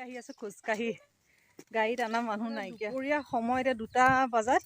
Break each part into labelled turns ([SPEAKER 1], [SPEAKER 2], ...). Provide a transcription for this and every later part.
[SPEAKER 1] আহি আছো খোজকাঢ়ি। গাড়ীত অনা মানুহ নাইকিয়া। দুপৰীয়া সময় এতিয়া দুটা বজাত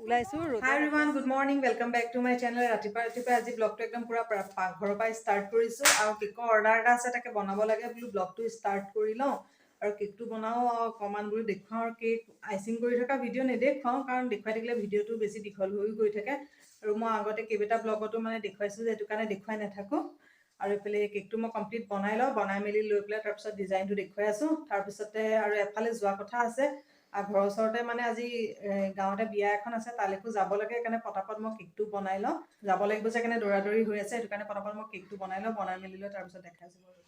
[SPEAKER 1] ওলাইছো
[SPEAKER 2] everyone good morning welcome back to my channel ৰাতিপুৱা ৰাতিপুৱা আজি ব্লগটো একদম পুৰা পাকঘৰৰ পৰা ষ্টাৰ্ট কৰিছোঁ। আৰু কেকৰ অৰ্ডাৰ এটা আছে তাকে বনাব লাগে বোলো ব্লগটো ষ্টাৰ্ট কৰি লওঁ। আৰু কেকটো বনাওঁ অকণমান বোলো দেখুৱাওঁ আৰু কেক আইচিং কৰি থকা ভিডিঅ' নেদেখুৱাওঁ কাৰণ দেখুৱাই থাকিলে ভিডিঅ'টো বেছি দীঘল হৈ গৈ থাকে। আৰু মই আগতে কেইবাটা ব্লগতো মানে দেখুৱাইছোঁ যে সেইটো কাৰণে দেখুৱাই নাথাকোঁ। আৰু এইফালে কেকটো মই কমপ্লিট বনাই লওঁ বনাই মেলি লৈ পেলাই তাৰপিছত ডিজাইনটো দেখুৱাই আছোঁ। তাৰপিছতে আৰু এফালে যোৱা কথা আছে আৰু ঘৰৰ ওচৰতে মানে আজি গাঁৱতে বিয়া এখন আছে তালৈকো যাব লাগে সেইকাৰণে পটাপট মই কেকটো বনাই লওঁ। যাব লাগিব যে সেইকাৰণে দৌৰা দৌৰি হৈ আছে সেইটো কাৰণে পটাপট মই কেকটো বনাই লওঁ বনাই মেলি লৈ তাৰপিছত দেখাইছোঁ বাৰু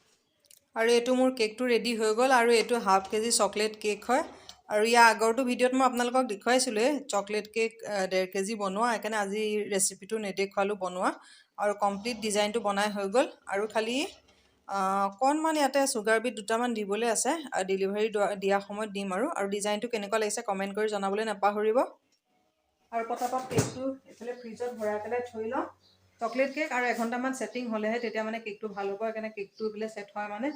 [SPEAKER 2] আৰু এইটো মোৰ কেকটো ৰেডি হৈ গ'ল আৰু এইটো হাফ কেজি চকলেট কেক হয়। আৰু ইয়াৰ আগৰটো ভিডিঅ'ত মই আপোনালোকক দেখুৱাইছিলোঁৱে চকলেট কেক ডেৰ কেজি বনোৱা সেইকাৰণে আজি ৰেচিপিটো নেদেখুৱালোঁ বনোৱা। আৰু কমপ্লিট ডিজাইনটো বনাই হৈ গ'ল। আৰু খালি অকণমান ইয়াতে চুগাৰ বিট দুটামান দিবলৈ আছে। ডেলিভাৰী দিয়া সময়ত দিম আৰু। আৰু ডিজাইনটো কেনেকুৱা লাগিছে কমেণ্ট কৰি জনাবলৈ নাপাহৰিব। আৰু পটাপট কেকটো এইফালে ফ্ৰিজত ভৰাই পেলাই থৈ লওঁ। চকলেট কেক আৰু এঘণ্টামান ছেটিং হ'লেহে তেতিয়া মানে কেকটো ভাল হ'ব। সেইকাৰণে কেকটো এইফালে ছেট হয় মানে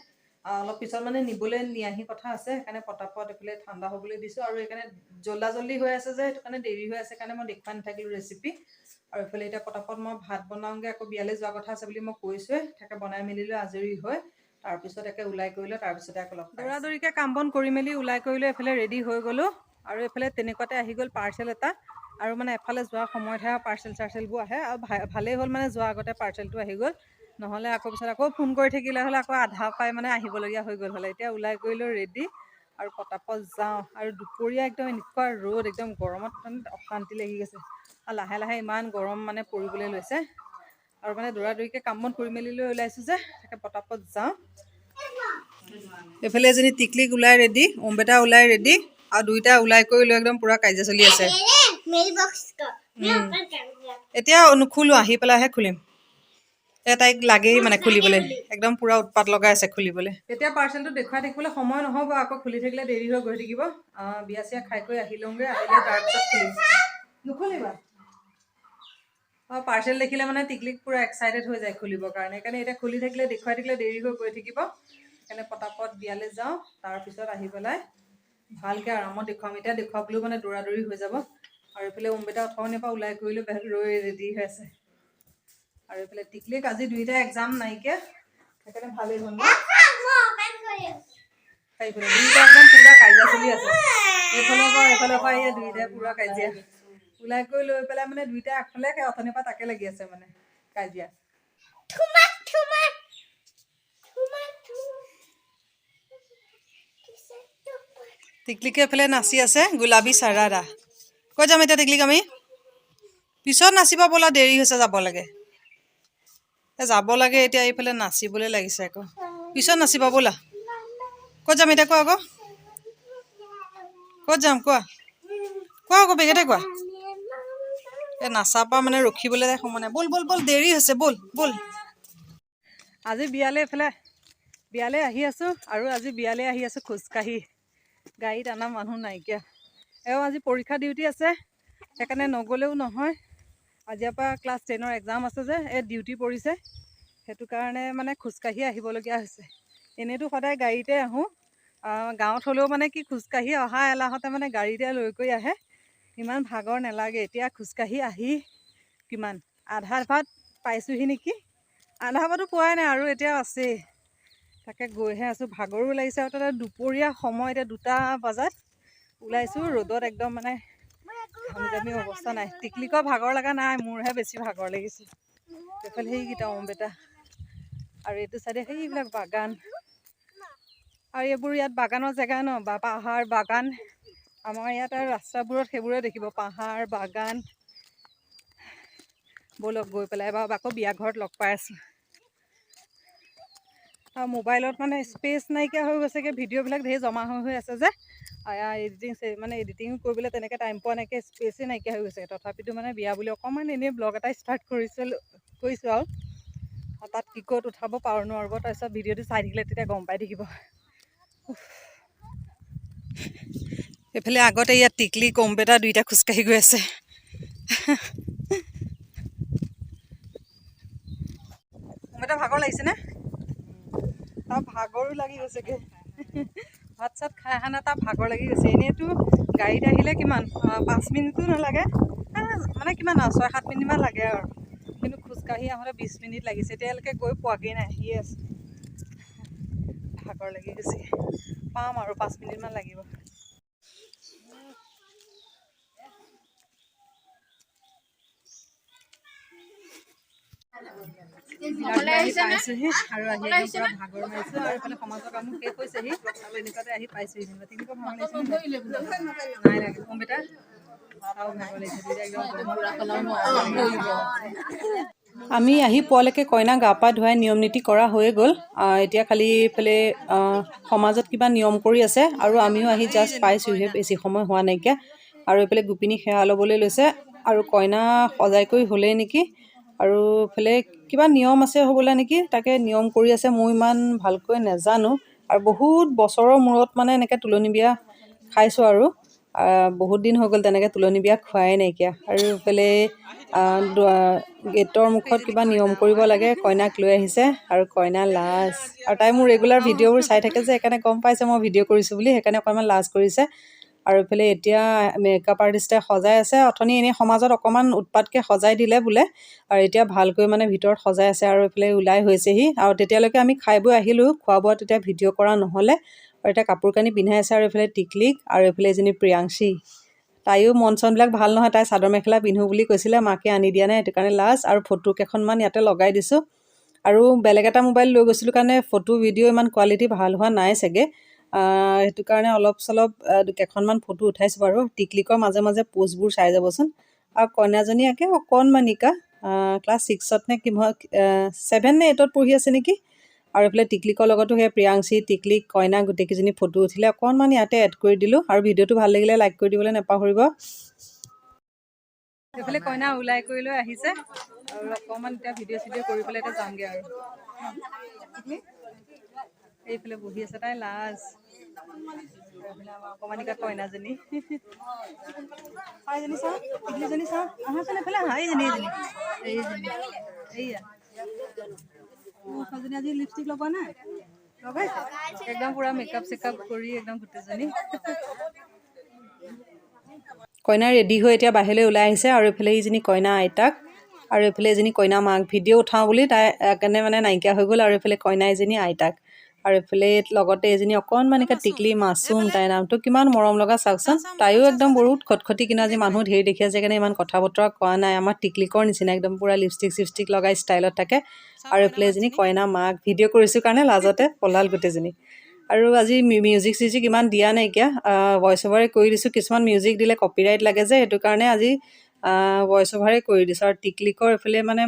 [SPEAKER 2] অলপ পিছত মানে নিবলৈ নিয়াহি কথা আছে। সেইকাৰণে পটাপট এইফালে ঠাণ্ডা হ'বলৈ দিছোঁ। আৰু সেইকাৰণে জল্দা জল্দি হৈ আছে যে সেইটো কাৰণে দেৰি হৈ আছে কাৰণে মই দেখুৱাই নাথাকিলোঁ ৰেচিপি আৰু এইফালে এতিয়া পটাপট মই ভাত বনাওঁগৈ আকৌ বিয়ালৈ যোৱা কথা আছে বুলি মই কৈছোঁৱে তাকে বনাই মেলি লৈ আজৰি হৈ তাৰপিছত একে ওলাই কৰি লৈ তাৰপিছতে আকৌ লগ দৌৰা দৌৰিকৈ কাম বন কৰি মেলি ওলাই কৰি লৈ এইফালে ৰেডি হৈ গ'লোঁ আৰু এইফালে তেনেকুৱাতে আহি গ'ল পাৰ্চেল এটা আৰু মানে এফালে যোৱাৰ সময়তহে পাৰ্চেল চাৰ্চেলবোৰ আহে আৰু ভালেই হ'ল মানে যোৱাৰ আগতে পাৰ্চেলটো আহি গ'ল। নহ'লে আকৌ পিছত আকৌ ফোন কৰি থাকিলে হ'লে আকৌ আধা পাই মানে আহিবলগীয়া হৈ গ'ল হ'লে। এতিয়া ওলাই কৰি লৈ ৰেডি আৰু পটাপট যাওঁ আৰু দুপৰীয়া একদম এনেকুৱা ৰ'দ একদম গৰমত মানে অশান্তি লাগি গৈছে। আৰু লাহে লাহে ইমান গৰম মানে পৰিবলৈ লৈছে। আৰু মানে দৌৰা দৌৰিকৈ কাম বন কৰি মেলি লৈ ওলাইছোঁ যে তাকে পতাপত যাওঁ। এইফালে এজনী টিকলিক ওলাই ৰেডি অম্বেতা ওলাই ৰেডি আৰু দুইটা ওলাই কৰি লৈ একদম পূৰা কাজিয়া চলি আছে। এতিয়া নুখুলোঁ আহি পেলাইহে খুলিম। এতিয়া তাইক লাগেই মানে খুলিবলৈ। একদম পূৰা উৎপাত লগাই আছে খুলিবলৈ। এতিয়া পাৰ্চেলটো দেখুৱাই থাকিবলৈ সময় নহ'ব আকৌ খুলি থাকিলে দেৰি হৈ গৈ থাকিব। বিয়া চিয়া খাই কৰি আহি লওঁগৈ আহিলে তাৰপিছত খুলিম। নুখুলিবা? পাৰ্চেল দেখিলে মানে টিকলিক পূৰা এক্সাইটেড হৈ যায় খুলিবৰ কাৰণে। সেইকাৰণে এতিয়া খুলি থাকিলে, দেখুৱাই থাকিলে দেৰি হৈ গৈ থাকিব। সেইকাৰণে পটাপট বিয়ালৈ যাওঁ তাৰপিছত আহি পেলাই ভালকৈ আৰামত দেখুৱাম। এতিয়া দেখুৱাবলৈও মানে দৌৰা দৌৰি হৈ যাব। আৰু এইফালে অম্বিতা অথনিৰ পৰা ওলাই কৰিলেও বেলেগ ৰৈ ৰেডি হৈ আছে। আৰু এইফালে টিকলিক আজি দুয়োটা এক্সাম নাইকিয়া। সেইকাৰণে ভালেই হ'ল দুয়োটা একদম পূৰা কাজিয়া চলি আছে। এইফালৰ পৰা এইফালৰ পৰা এয়া দুয়োটাই পূৰা কাজিয়া। ওলাই কৰি লৈ পেলাই মানে দুইটা আগফালে সেই অথনিৰ পৰা তাকে লাগি আছে মানে কাজিয়া। টিকলিকে এফালে নাচি আছে গোলাবী চাৰাৰা ক'ত যাম এতিয়া টিকলিক আমি। পিছত নাচিব ব'লা দেৰি হৈছে যাব লাগে। যাব লাগে এতিয়া এইফালে নাচিবলৈ লাগিছে আকৌ। পিছত নাচিব ব'লা। ক'ত যাম এতিয়া কোৱা আকৌ? ক'ত যাম কোৱা? কোৱা আকৌ বেগেতে কোৱা? এই নাচাৰ পৰা মানে ৰখিবলৈ তাই সময় নাই ব'ল ব'ল ব'ল দেৰি হৈছে ব'ল ব'ল।
[SPEAKER 1] আজি বিয়ালৈ এইফালে বিয়ালৈ আহি আছোঁ আৰু আজি বিয়ালৈ আহি আছোঁ খোজকাঢ়ি। গাড়ীত অনা মানুহ নাইকিয়া। এওঁ আজি পৰীক্ষা ডিউটি আছে সেইকাৰণে নগ'লেও নহয়। আজিৰ পৰা ক্লাছ টেনৰ এক্সাম আছে যে এই ডিউটি পৰিছে। সেইটো কাৰণে মানে খোজকাঢ়ি আহিবলগীয়া হৈছে। এনেইতো সদায় গাড়ীতে আহোঁ। আহ, গাঁৱত হ'লেও মানে কি খোজকাঢ়ি অহা এলাহতে মানে গাড়ীতে লৈ কৰি আহে। ইমান ভাগৰ নালাগে এতিয়া খোজকাঢ়ি আহি কিমান আধা ভাত পাইছোঁহি নেকি? আধা ভাতো পোৱাই নাই আৰু এতিয়াও আছেই। তাকে গৈহে আছোঁ ভাগৰো লাগিছে আৰু তাতে দুপৰীয়া সময় এতিয়া দুটা বজাত ওলাইছোঁ ৰ'দত একদম মানে জামি অৱস্থা নাই। টিকলিকৰ ভাগৰ লগা নাই মোৰহে বেছি ভাগৰ লাগিছে। এইফালে সেইকেইটা অম্বেটা আৰু এইটো চাইডে সেইবিলাক বাগান। আৰু এইবোৰ ইয়াত বাগানৰ জেগা ন বা পাহাৰ বাগান। আমাৰ ইয়াত আৰু ৰাস্তাবোৰত সেইবোৰে দেখিব পাহাৰ বাগান। ব'লক গৈ পেলাই এবাৰ আকৌ বিয়া ঘৰত লগ পাই আছোঁ। আৰু মোবাইলত মানে স্পেচ নাইকিয়া হৈ গৈছেগৈ ভিডিঅ'বিলাক ধেৰ জমা হৈ হৈ আছে যে। এডিটিং মানে এডিটিং কৰিবলৈ তেনেকৈ টাইম পোৱা নাইকিয়া স্পেচেই নাইকিয়া হৈ গৈছে। তথাপিতো মানে বিয়া বুলি অকণমান এনেই ব্লগ এটা ষ্টাৰ্ট কৰিছিল কৰিছোঁ আৰু। আৰু তাত কি ক'ত উঠাব পাৰোঁ নোৱাৰিব তাৰপিছত ভিডিঅ'টো চাই থাকিলে তেতিয়া গম পাই থাকিব। এইফালে আগতে ইয়াত টিকলি কম্পেটা দুইটা খোজকাঢ়ি গৈ আছে। কম্পেটা ভাগৰ লাগিছেনে? তাৰ ভাগৰো লাগি গৈছেগৈ।
[SPEAKER 2] ভাত চাত খাই অহা নাই তাৰ ভাগৰ লাগি গৈছে। এনেইতো গাড়ীত আহিলে কিমান পাঁচ মিনিটো নালাগে। মানে কিমান আৰু ছয় সাত মিনিটমান লাগে আৰু। কিন্তু খোজকাঢ়ি আহোঁতে বিছ মিনিট লাগিছে। এতিয়ালৈকে গৈ পোৱাগৈ নাই আহিয়ে আছে। ভাগৰ লাগি গৈছে। পাম আৰু পাঁচ মিনিটমান লাগিব। পাইছোহি আৰু আহি একদম পুৰা ভাগৰ মাৰিছো আৰু এইফালে সমাজৰ কামো শেষ হৈছেহি আৰু এনেকুৱাতে আহি পাইছোহি যেনিবা তেনেকুৱা ভাগৰ লাগিছে নাই। লাগে কম বেটা আৰু ভাগৰ লাগিছে দুইটা একদম আমি আহি পোৱালৈকে কইনা গা পা ধুৱাই নিয়ম নীতি কৰা হৈয়ে গ'ল। এতিয়া খালি এইফালে সমাজত কিবা নিয়ম কৰি আছে আৰু আমিও আহি জাষ্ট পাইছোঁহে বেছি সময় হোৱা নাইকিয়া। আৰু এইফালে গোপিনী সেৱা ল'বলৈ লৈছে আৰু কইনা সজাই কৰি হ'লেই নেকি? আৰু এইফালে কিবা নিয়ম আছে হ'বলা নেকি? তাকে নিয়ম কৰি আছে মই ইমান ভালকৈ নাজানো। আৰু বহুত বছৰৰ মূৰত মানে এনেকৈ তুলনি বিয়া খাইছোঁ আৰু। বহুত দিন হৈ গ'ল তেনেকৈ তুলনি বিয়া খোৱাই নাইকিয়া। আৰু দুৱা- গেটৰ মুখত কিবা নিয়ম কৰিব লাগে কইনাক লৈ আহিছে আৰু কইনা লাজ। আৰু তাই মোৰ ৰেগুলাৰ ভিডিঅ'বোৰ চাই থাকে যে সেইকাৰণে গম পাইছে মই ভিডিঅ' কৰিছোঁ বুলি সেইকাৰণে অকণমান লাজ কৰিছে। আৰু এইফালে এতিয়া মেকআপ আৰ্টিষ্টে সজাই আছে অথনি এনেই সমাজত অকণমান উৎপাতকৈ সজাই দিলে বোলে আৰু এতিয়া ভালকৈ মানে ভিতৰত সজাই আছে আৰু এইফালে ওলাই হৈছেহি। আৰু তেতিয়ালৈকে আমি খাই বৈ আহিলোঁ খোৱা বোৱা তেতিয়া ভিডিঅ' কৰা নহ'লে আৰু এতিয়া কাপোৰ কানি পিন্ধাই আছে আৰু এইফালে টিকলিক আৰু এইফালে এজনী প্ৰিয়াংশী। তাইও মন চনবিলাক ভাল নহয় তাই চাদৰ মেখেলা পিন্ধো বুলি কৈছিলে মাকে আনি দিয়া নাই সেইটো কাৰণে লাজ আৰু ফটো কেইখনমান ইয়াতে লগাই দিছোঁ। আৰু বেলেগ এটা মোবাইল লৈ গৈছিলোঁ কাৰণে ফটো ভিডিঅ' ইমান কোৱালিটি ভাল হোৱা নাই চাগে। সেইটো কাৰণে অলপ চলপ কেইখনমান ফটো উঠাইছোঁ বাৰু। টিকলিকৰ মাজে মাজে প'ষ্টবোৰ চাই যাবচোন। আৰু কইনাজনী একে অকণমানিকা ক্লাছ ছিক্সত নে কিহত ছেভেন নে এইটত পঢ়ি আছে নেকি? আৰু এইফালে টিকলিকৰ লগতো সেই প্ৰিয়াংশী টিকলিক কইনা গোটেইকেইজনী ফটো উঠিলে অকণমান ইয়াতে এড কৰি দিলোঁ। আৰু ভিডিঅ'টো ভাল লাগিলে লাইক কৰি দিবলৈ নাপাহৰিব। এইফালে কইনা ওলাই কৰি লৈ আহিছে। আৰু অকণমান এতিয়া ভিডিঅ' চিডিঅ' কৰি পেলাই এতিয়া যামগৈ আৰু। এইফালে বহি আছে তাই লাজ। কইনা ৰেডি হৈ এতিয়া বাহিৰলৈ ওলাই আহিছে আৰু এইফালে এইজনী কইনা আইতাক আৰু এইফালে এজনী কইনা মাক। ভিডিঅ' উঠাওঁ বুলি তাই কাৰণে মানে নাইকিয়া হৈ গ'ল আৰু এইফালে কইনা এজনী আইতাক। আৰু এইফালে লগতে এজনী অকণমানিকা টিকলি মাছুম তাইৰ নামটো কিমান মৰম লগা চাওকচোন। তাইও একদম বহুত খটখটি কিন্তু আজি মানুহ ধেৰ দেখি আছে কাৰণে ইমান কথা বতৰা কোৱা নাই। আমাৰ টিকলিকৰ নিচিনা একদম পূৰা লিপষ্টিক চিপষ্টিক লগাই ষ্টাইলত থাকে। আৰু এইফালে এজনী কইনা মাক ভিডিঅ' কৰিছোঁ কাৰণে লাজতে পলাল গোটেইজনী। আৰু আজি মিউজিক চিউজিক ইমান দিয়া নাইকিয়া। ভইচ অভাৰে কৰি দিছোঁ। কিছুমান মিউজিক দিলে কপিৰাইট লাগে যে সেইটো কাৰণে আজি ভইচ অভাৰে কৰি দিছোঁ। আৰু টিকলিকৰ এইফালে মানে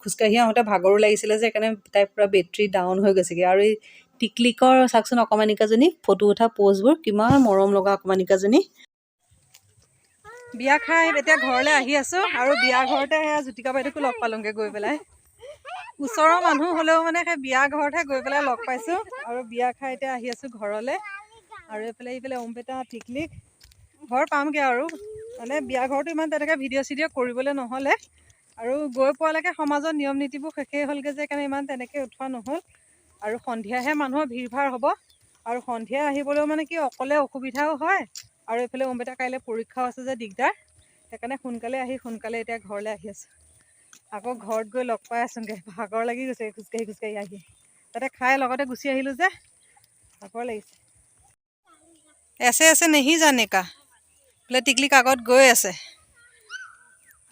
[SPEAKER 2] খোজকাঢ়ি আহোঁতে ভাগৰো লাগিছিলে যে সেইকাৰণে তাই পূৰা বেটৰী ডাউন হৈ গৈছেগৈ। আৰু এই টিকলিকৰ চাওকচোন অকণমানিকাজনী ফটো উঠা প'জবোৰ কিমান মৰম লগা অকণমানিকাজনী বিয়া খাই এতিয়া ঘৰলৈ আহি আছোঁ আৰু বিয়া ঘৰতে সেয়া জ্যোতিকা বাইদেউকো লগ পালোঁগৈ গৈ পেলাই। ওচৰৰ মানুহ হ'লেও মানে সেই বিয়া ঘৰতহে গৈ পেলাই লগ পাইছোঁ আৰু বিয়া খাই এতিয়া আহি আছোঁ ঘৰলৈ। আৰু এইফালে এইফালে অম্পেটা টিকলিক। ঘৰ পামগৈ আৰু। মানে বিয়া ঘৰটো ইমান তেনেকৈ ভিডিঅ' চিডিঅ' কৰিবলৈ নহ'লে। আৰু গৈ পোৱালৈকে সমাজৰ নিয়ম নীতিবোৰ শেষেই হ'লগৈ যে সেইকাৰণে ইমান তেনেকৈ উঠোৱা নহ'ল। আৰু সন্ধিয়াহে মানুহৰ ভিৰ ভাৰ হ'ব। আৰু সন্ধিয়া আহিবলৈও মানে কি অকলে অসুবিধাও হয়। আৰু এইফালে অম্পেটা কাইলৈ পৰীক্ষাও আছে যে দিগদাৰ। সেইকাৰণে সোনকালে আহি সোনকালে এতিয়া ঘৰলৈ আহি আছোঁ। আকৌ ঘৰত গৈ লগ পাই আছোঁগৈ। ভাগৰ লাগি গৈছে খোজকাঢ়ি খোজকাঢ়ি আহি। তাতে খাই লগতে গুচি আহিলোঁ যে। ভাগৰ লাগিছে। এছে এছে নেহি জানে কা এইফালে টিকলি কাগত গৈ আছে।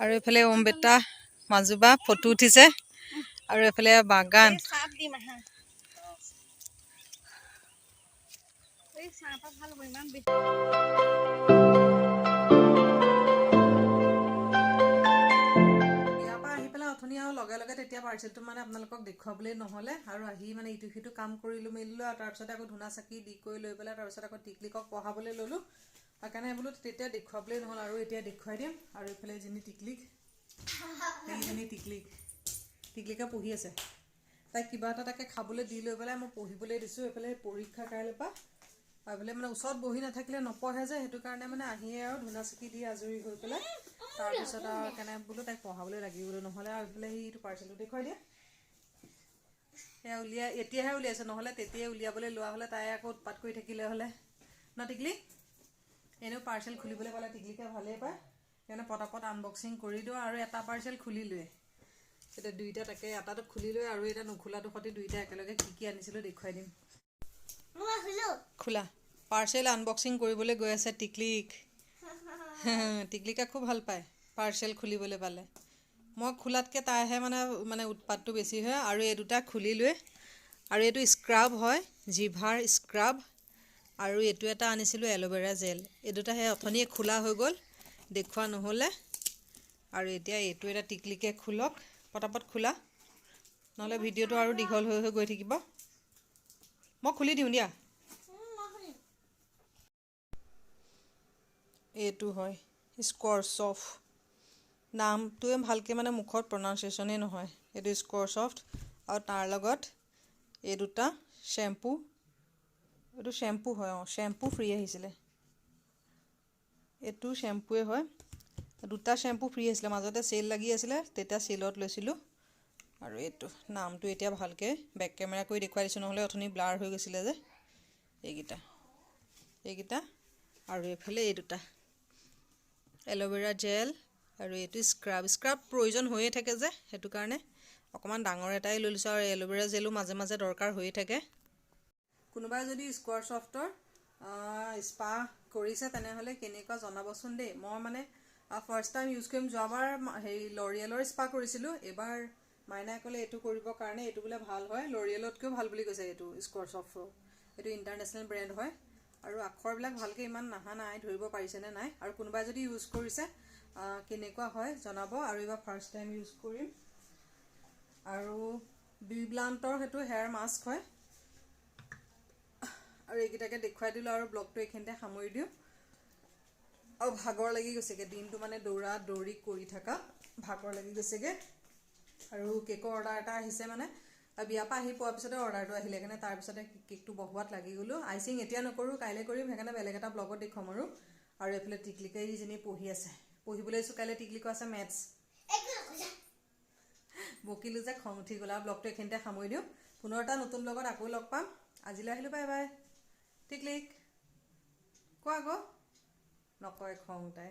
[SPEAKER 2] আৰু এইফালে অম্বেটা মাজুবা ফটো উঠিছে। আৰু এইফালে বাগান। অথনি আৰু লগে লগে তেতিয়া পাৰ্চেলটো মানে আপোনালোকক দেখুৱাবলৈ নহ'লে। আৰু আহি মানে ইটো সিটো কাম কৰিলোঁ মেলিলোঁ আৰু তাৰপিছতে আকৌ ধূনা চাকি দি কৰি লৈ পেলাই তাৰপিছত আকৌ টিকলিকক পঢ়াবলৈ ল'লোঁ। সেইকাৰণে বোলো তেতিয়া দেখুৱাবলৈ নহ'ল আৰু এতিয়া দেখুৱাই দিম। আৰু এইফালে এজনী টিকলিক এইজনী টিকলিক, টিকলিকে পঢ়ি আছে। তাইক কিবা এটা তাকে খাবলৈ দি লৈ পেলাই মই পঢ়িবলৈ দিছোঁ। এইফালে পৰীক্ষা কাইলৈৰ পৰা আৰু এইফালে মানে ওচৰত বহি নাথাকিলে নপঢ়ে যে, সেইটো কাৰণে মানে আহিয়ে আৰু ধূনা চাকি দি আজৰি হৈ পেলাই। তাৰপিছত আৰু কেনে বোলো তাইক পঢ়াবলৈ লাগিব বোলো নহ'লে আৰু এইফালে সেইটো পাৰ্চেলটো দেখুৱাই দিয়া। সেয়া উলিয়াই, এতিয়াহে উলিয়াইছে। নহ'লে তেতিয়াই উলিয়াবলৈ লোৱা হ'লে তাই আকৌ উৎপাত কৰি থাকিলে হ'লে। ন, টিকলি? এনেও পাৰ্চেল খুলিবলৈ পালে টিকলিকে ভালেই পায়। সেইকাৰণে পটাপট আনবক্সিং কৰি দিওঁ আৰু এটা পাৰ্চেল খুলিলোৱে। এতিয়া দুইটা তাকে এটাটো খুলিলোৱে আৰু এটা নুখোলাটো সৈতে দুইটা একেলগে কি কি আনিছিলোঁ দেখুৱাই দিম। খোলা। পাৰ্চেল আনবক্সিং কৰিবলৈ গৈ আছে টিকলিক। টিকলিকা খুব ভাল পায় পাৰ্চেল খুলিবলৈ পালে। মই খোলাতকৈ তাইহে মানে মানে উৎপাতটো বেছি হয় আৰু এই দুটা খুলি লৈ আৰু এইটো স্ক্ৰাব হয় জিভাৰ স্ক্ৰাব আৰু এইটো এটা আনিছিলোঁ এল'ভেৰা জেল। এই দুটা সেই অথনিয়ে খোলা হৈ গ'ল দেখুওৱা নহ'লে। আৰু এতিয়া এইটো এটা টিকলিকে খোলক পটাপট খোলা। নহ'লে ভিডিঅ'টো আৰু দীঘল হৈ হৈ গৈ থাকিব। মই খুলি দিওঁ দিয়া। এইটো হয় স্কৰচফ নামটোৱে ভালকৈ মানে মুখত প্ৰনাউন্সিয়েশ্যনেই নহয়। এইটো স্কৰচফ্ট আৰু তাৰ লগত এই দুটা শ্বেম্পু এইটো শ্বেম্পু হয় অঁ শ্বেম্পু ফ্ৰী আহিছিলে। এইটো শ্বেম্পুৱে হয়। দুটা শ্বেম্পু ফ্ৰী আহিছিলে মাজতে চেল লাগি আছিলে তেতিয়া চেলত লৈছিলোঁ। আৰু এইটো নামটো এতিয়া ভালকৈ বেক কেমেৰা কৰি দেখুৱাই দিছোঁ নহ'লে অথনি ব্লাৰ হৈ গৈছিলে যে। এইকেইটা এইকেইটা আৰু এইফালে এই দুটা। এল'ভেৰা জেল আৰু এইটো স্ক্ৰাব স্ক্ৰাব প্ৰয়োজন হৈয়ে থাকে যে সেইটো কাৰণে। অকণমান ডাঙৰ এটাই লৈ লৈছোঁ আৰু এল'ভেৰা জেলো মাজে মাজে দৰকাৰ হৈয়ে থাকে। কোনোবাই যদি স্কোৱাৰ ছফ্টৰ স্পা কৰিছে তেনেহ'লে কেনেকুৱা জনাবচোন দেই। মই মানে ফাৰ্ষ্ট টাইম ইউজ কৰিম। যোৱাবাৰ হেৰি লৰিয়েলৰ স্পা কৰিছিলোঁ। এইবাৰ মাইনাই ক'লে এইটো কৰিবৰ কাৰণে এইটো বোলে ভাল হয়। লৰিয়েলতকৈও ভাল বুলি কৈছে এইটো স্কোৱাৰ ছফ্টৰ এইটো ইণ্টাৰনেশ্যনেল ব্ৰেণ্ড হয়। আৰু আখৰবিলাক ভালকৈ ইমান নাহা নাই ধৰিব পাৰিছেনে নাই? আৰু কোনোবাই যদি ইউজ কৰিছে কেনেকুৱা হয় জনাব। আৰু এইবাৰ ফাৰ্ষ্ট টাইম ইউজ কৰিম। আৰু বিব্লাণ্টৰ সেইটো হেয়াৰ মাস্ক হয়। আৰু এইকেইটাকে দেখুৱাই দিলোঁ আৰু ব্লগটো এইখিনিতে সামৰি দিওঁ। আৰু ভাগৰ লাগি গৈছেগৈ দিনটো মানে দৌৰা দৌৰি কৰি থকা ভাগৰ লাগি গৈছেগৈ। আৰু কেকৰ অৰ্ডাৰ এটা আহিছে মানে বিয়াৰ পৰা আহি পোৱাৰ পিছতে অৰ্ডাৰটো আহিলে সেইকাৰণে তাৰপিছতে কেকটো বহোৱাত লাগি গ'লোঁ। আইচিং এতিয়া নকৰোঁ কাইলৈ কৰিম সেইকাৰণে বেলেগ এটা ব্লগত দেখুৱাম আৰু। আৰু এইফালে টিকলিকে যিজনী পঢ়ি আছে। পঢ়িবলৈ দিছোঁ কাইলৈ টিকলিকো আছে মেথছ। বকিলোঁ যে খং উঠি গ'ল আৰু ব্লগটো এইখিনিতে সামৰি দিওঁ। পুনৰ এটা নতুন ব্লগত আকৌ লগ পাম। আজিলৈ আহিলোঁ বাই বাই। টিকলিক কোৱা আকৌ নকয় খং তাই